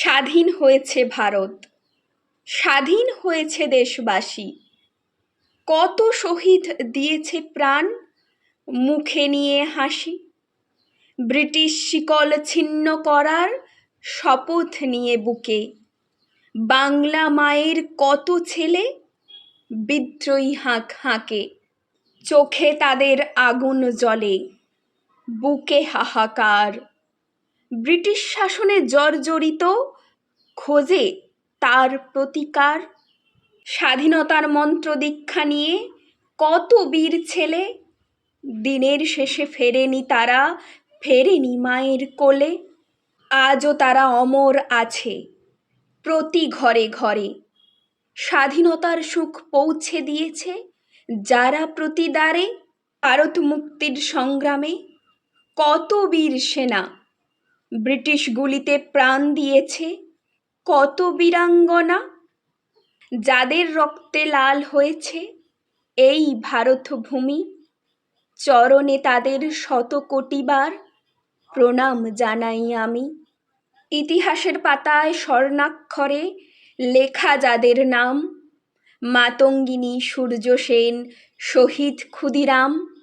স্বাধীন হয়েছে ভারত। স্বাধীন হয়েছে দেশবাসী। কত শহীদ দিয়েছে প্রাণ? মুখে নিয়ে হাসি। ব্রিটিশ শিকল ছিন্ন করার শপথ নিয়ে বুকে। বাংলা মায়ের কত ছেলে? বিদ্রোহী হাঁক হাঁকে। চোখে তাদের আগুন জ্বলে। বুকে হাহাকার। ব্রিটিশ শাসনে জর্জরিত খোঁজে তার প্রতিকার, স্বাধীনতার মন্ত্র দীক্ষা নিয়ে কত বীর ছেলে দিনের শেষে ফেরেনি তারা, ফেরেনি মায়ের কোলে। আজও তারা অমর আছে প্রতি ঘরে ঘরে। স্বাধীনতার সুখ পৌঁছে দিয়েছে যারা প্রতিদারে ভারত মুক্তির সংগ্রামে কত বীর সেনা ব্রিটিশ গুলিতে প্রাণ দিয়েছে। কত বীরাঙ্গনা যাদের রক্তে লাল হয়েছে। এই ভারত ভূমি চরণে তাদের শত কোটিবার প্রণাম জানাই আমি। ইতিহাসের পাতায় স্বর্ণাক্ষরে লেখা যাদের নাম, মাতঙ্গিনী সূর্য সেন শহীদ ক্ষুদিরাম।